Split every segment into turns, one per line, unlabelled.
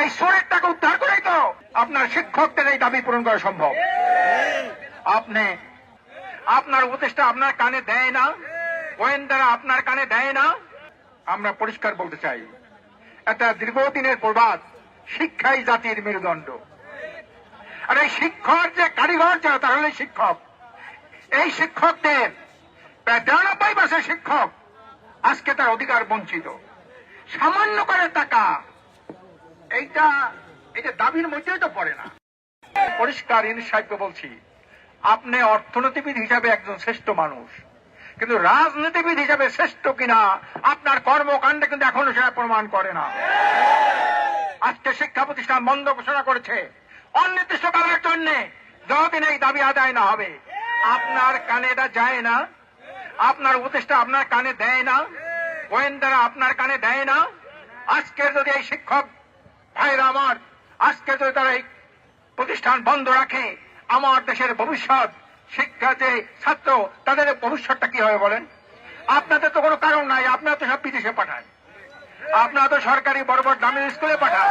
এই সোরের টাকা উদ্ধার করেই তো আপনার শিক্ষকদের এই দাবি পূরণ করা সম্ভব। আপনি, আপনার উপদেষ্টা আপনার কানে দেয় না, গোয়েন্দারা আপনার কানে দেয় না। আমরা পরিষ্কার বলতে চাই একটা দীর্ঘদিনের প্রবাদ, শিক্ষাই জাতির মেরুদণ্ড। আর এই শিক্ষক যে কারিগর যারা, তারা হলো শিক্ষক। এই শিক্ষকদের প্রায় তিরানব্বই পার্সেন্ট শিক্ষক আজকে তার অধিকার বঞ্চিত। সামান্য করে টাকা এইটা এটা দাবির মধ্যেই তো পড়ে না। পরিষ্কার ইনি বলছি, আপনি অর্থনীতিবিদ হিসাবে একজন শ্রেষ্ঠ মানুষ। কিন্তু রাজনীতিবিদ হিসাবে শ্রেষ্ঠ কিনা, আপনার কর্মকাণ্ডে কিন্তু এখনও সেটা প্রমাণ করে না। আজকে শিক্ষা প্রতিষ্ঠান বন্ধ ঘোষণা করেছে। অনির্দিষ্টকালের জন্য যতদিন এই দাবি আদায় না হবে। আপনার কানে এটা যায় না। আপনার উপদেষ্টা আপনার কানে দেয় না। গোয়েন্দারা আপনার কানে দেয় না। আজকে যদি এই শিক্ষক ভাইরা আমার। আজকে যদি তারা এই প্রতিষ্ঠান বন্ধ রাখে, আমার দেশের ভবিষ্যৎ শিক্ষা যে ছাত্র, তাদের ভবিষ্যৎটা কি হবে বলেন? আপনাদের তো কোনো কারণ নাই, আপনারা তো সব বিদেশে পাঠান। আপনারা তো সরকারি বড় বড় দামি স্কুলে পাঠান।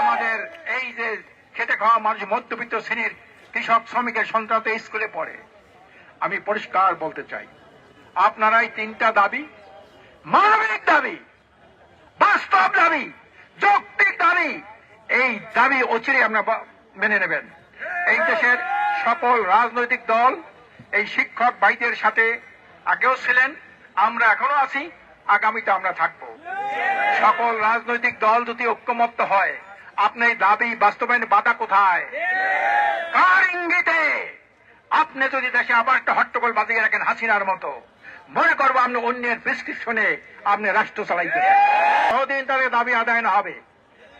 আমাদের এই যে খেটে খাওয়া মানুষ, মধ্যবিত্ত শ্রেণির কৃষক শ্রমিকের সন্তান তো স্কুলে পড়ে। আমি পরিষ্কার বলতে চাই, আপনারাই তিনটা দাবি, মানবিক দাবি, বাস্তব দাবি দাবি অচিরে আমরা মেনে নেবেন। এই দেশের সকল রাজনৈতিক দল, এই শিক্ষক ভাইদের সাথে আগেও ছিলেন, আমরা এখনও আছি, আগামীতে আমরা থাকব। সকল রাজনৈতিক দল যদি ঐক্যমত্য হয় আপনার দাবি বাস্তবায়নে বাধা কোথায়? কার ইঙ্গিতে? আপনি যদি দেশে আবার একটা হট্টগোল বাজিয়ে রাখেন হাসিনার মতো, মনে করব আপনি অন্যের প্রেসক্রিপশনে আপনি রাষ্ট্র চালাইতেছেন ততদিন তাদের দাবি আদায় না হবে।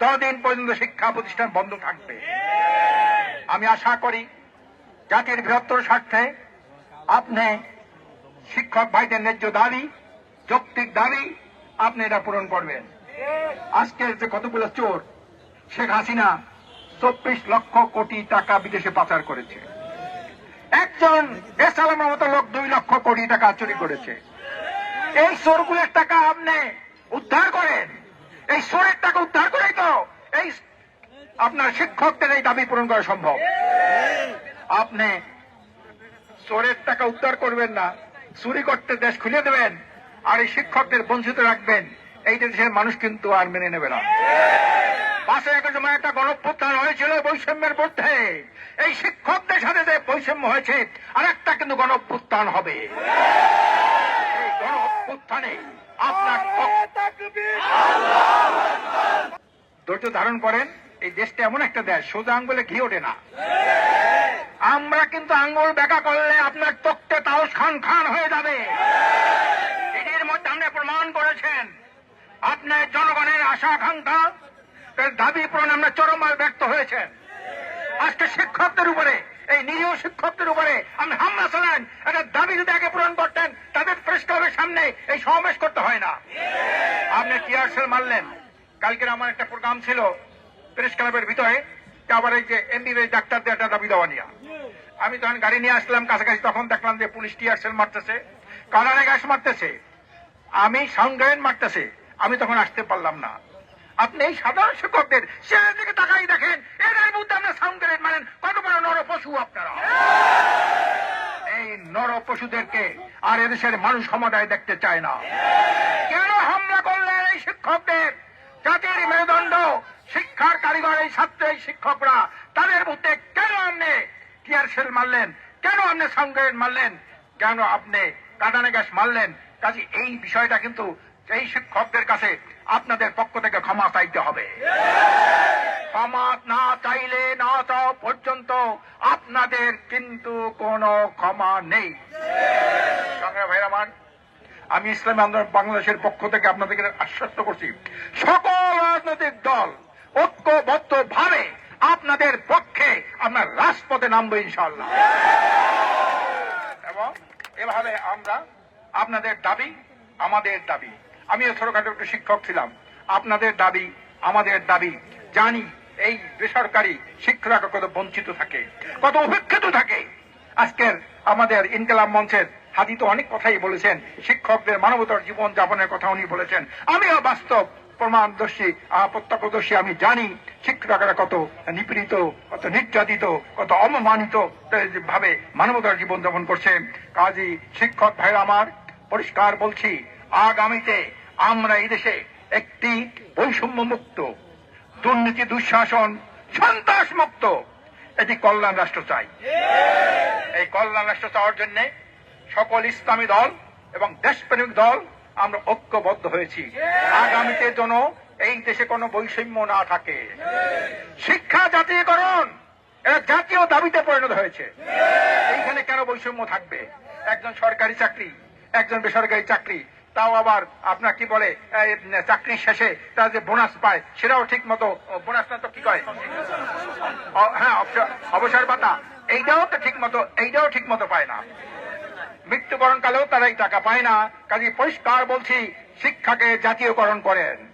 ততদিন পর্যন্ত শিক্ষা প্রতিষ্ঠান বন্ধ থাকবে, আমি আশা করি জাতির বৃহত্তর স্বার্থে আপনি শিক্ষক ভাইদের ন্যায্য দাবি, যৌক্তিক দাবি আপনি এটা পূরণ করবেন। আজকের যে কতগুলো চোর, শেখ হাসিনা চব্বিশ লক্ষ কোটি টাকা বিদেশে পাচার করেছে। একজন এসালামের মতো লোক দুই লক্ষ কোটি টাকা চুরি করেছে। এই চোরগুলোর টাকা আপনি উদ্ধার করেন এই চোরের টাকা উদ্ধার করেই তো এই আপনার শিক্ষকদের এই দাবি পূরণ করা সম্ভব। আপনি চোরের টাকা উদ্ধার করবেন না, চুরি করতে দেশ খুলে দেবেন, আর এই শিক্ষকদের বঞ্চিত রাখবেন, এই দেশের মানুষ কিন্তু আর মেনে নেবে না। পাশে এক সময় একটা গণপ্রত্যান হয়েছিল বৈষম্যের মধ্যে। এই শিক্ষকদের সাথে যে বৈষম্য হয়েছে আর একটা কিন্তু গণপ্রত্যান হবে। আপনার ধৈর্য ধারণ করেন এই দেশটা এমন একটা দেশ সোজা আঙ্গুলে ঘি ওঠে না। আমরা কিন্তু আঙ্গুল বেকা করলে আপনার তক্তে তাওস খান খান হয়ে যাবে। এটির মধ্যে আপনি প্রমাণ করেছেন আপনার জনগণের আশা আকাঙ্ক্ষা দাবি পূরণ আমরা চরমভাবে ব্যক্ত হয়েছেন। আজকে শিক্ষকদের উপরে এই নিরীহ শিক্ষকদের উপরে আপনি হামলা চালান। একটা দাবি যদি আগে পূরণ করতেন, তাদের প্রেস ক্লাবের সামনে এই সমাবেশ করতে হয় না। আপনি টিয়ারসেল মারলেন? কালকের আমার একটা প্রোগ্রাম ছিল প্রেস ক্লাবের ভিতরে আবার এই যে এমবিবিএস ডাক্তারদের একটা দাবি দেওয়া নিয়ে। আমি তখন গাড়ি নিয়ে আসলাম, কাছাকাছি তখন দেখলাম যে পুলিশ টিয়ারসেল মারতেছে। কালারে গ্যাস মারতেছে। আমি সাউন্ড গ্রেনেড মারতেছে। আমি তখন আসতে পারলাম না। আপনি এই সাধারণ শিক্ষকদের ছেলের দিকে তাকাই দেখেন। এদের মধ্যে আপনার সাউন্ড গ্রেনেড মারেন। কত বড় নর পশু আপনারা। এই নর পশুদেরকে আর এদেশের মানুষ সমুদায় দেখতে চায় না। কেন হামলা করলেন এই শিক্ষকদের? জাতির মেরুদণ্ড, শিক্ষার কারিগর এই ছাত্র, এই শিক্ষকরা। তাদের মধ্যে কেন আপনি টিয়ার সেল মারলেন? কেন আপনি সাউন্ড মারলেন? কেন আপনি কাটানে গ্যাস মারলেন? কাজে এই বিষয়টা কিন্তু এই শিক্ষকদের কাছে আপনাদের পক্ষ থেকে ক্ষমা চাইতে হবে। ক্ষমা না চাইলে না চাও পর্যন্ত আপনাদের কিন্তু কোনো ক্ষমা নেই। আমি ইসলামী আন্দোলন বাংলাদেশের পক্ষ থেকে আপনাদেরকে আশ্বস্ত করছি, সকল রাজনৈতিক দল ঐক্যবদ্ধ ভাবে আপনাদের পক্ষে আপনার রাজপথে নামবো ইনশাল্লাহ এবং এভাবে আমরা আপনাদের দাবি, আমাদের দাবি। আমিও ছোটখাটো একটু শিক্ষক ছিলাম। আপনাদের দাবি, আমাদের দাবি, জানি এই বেসরকারি শিক্ষকরা কত বঞ্চিত থাকে, কত উপেক্ষিত থাকে। আজকের আমাদের ইনকালাম মঞ্চের হাজি তো অনেক কথাই বলেছেন, শিক্ষকদের মানবতার জীবন যাপনের কথা উনি বলেছেন। আমিও বাস্তব প্রমাণদর্শী, প্রত্যক্ষদর্শী, আমি জানি শিক্ষকরা কত নিপীড়িত, কত নির্যাতিত, কত অপমানিত ভাবে মানবতার জীবন যাপন করছে। কাজী শিক্ষক ভাইরা আমার, পরিষ্কার বলছি আগামীতে আমরা এই দেশে একটি বৈষম্য মুক্ত দুর্নীতি দুঃশাসন সন্ত্রাস মুক্ত এটি কল্যাণ রাষ্ট্র চাই। এই কল্যাণ রাষ্ট্র চাওয়ার জন্য সকল ইসলামী দল এবং দেশপ্রেমিক দল আমরা ঐক্যবদ্ধ হয়েছি। আগামীতে যেন এই দেশে কোনো বৈষম্য না থাকে। শিক্ষা জাতীয়করণ এটা জাতীয় দাবিতে পরিণত হয়েছে। এইখানে কেন বৈষম্য থাকবে? একজন সরকারি চাকরি, একজন বেসরকারি চাকরি তাও আবার আপনার কি বলে চাকরির শেষে তারা যে বোনাস পায়, সেটাও ঠিক মতো বোনাস না তো কি কয়? হ্যাঁ অবসর- ভাতা, এইটাও তো ঠিক মতো এইটাও ঠিক মতো পায় না। মৃত্যুবরণ কালেও তারা এই টাকা পায় না। কাজে পরিষ্কার বলছি, শিক্ষাকে জাতীয়করণ করেন।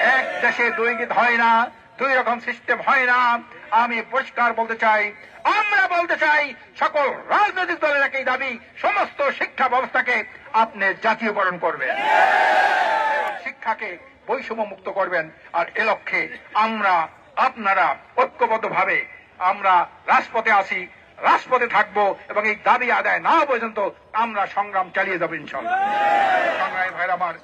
এক দেশে দুই হয় না, দুই রকম সিস্টেম হয় না। আমি পরিষ্কার বলতে চাই, আমরা বলতে চাই, সকল রাজনৈতিক দলের একই দাবি, সমস্ত শিক্ষা ব্যবস্থাকে আপনি জাতীয়করণ করবেন। শিক্ষাকে বৈষম্য মুক্ত করবেন। আর এ লক্ষ্যে আমরা আপনারা ঐক্যবদ্ধ ভাবে আমরা রাজপথে আসি রাজপথে থাকব এবং এই দাবি আদায় না পর্যন্ত আমরা সংগ্রাম চালিয়ে যাব ইনশাল্লাহ। সংগ্রামী ভাইরা আমার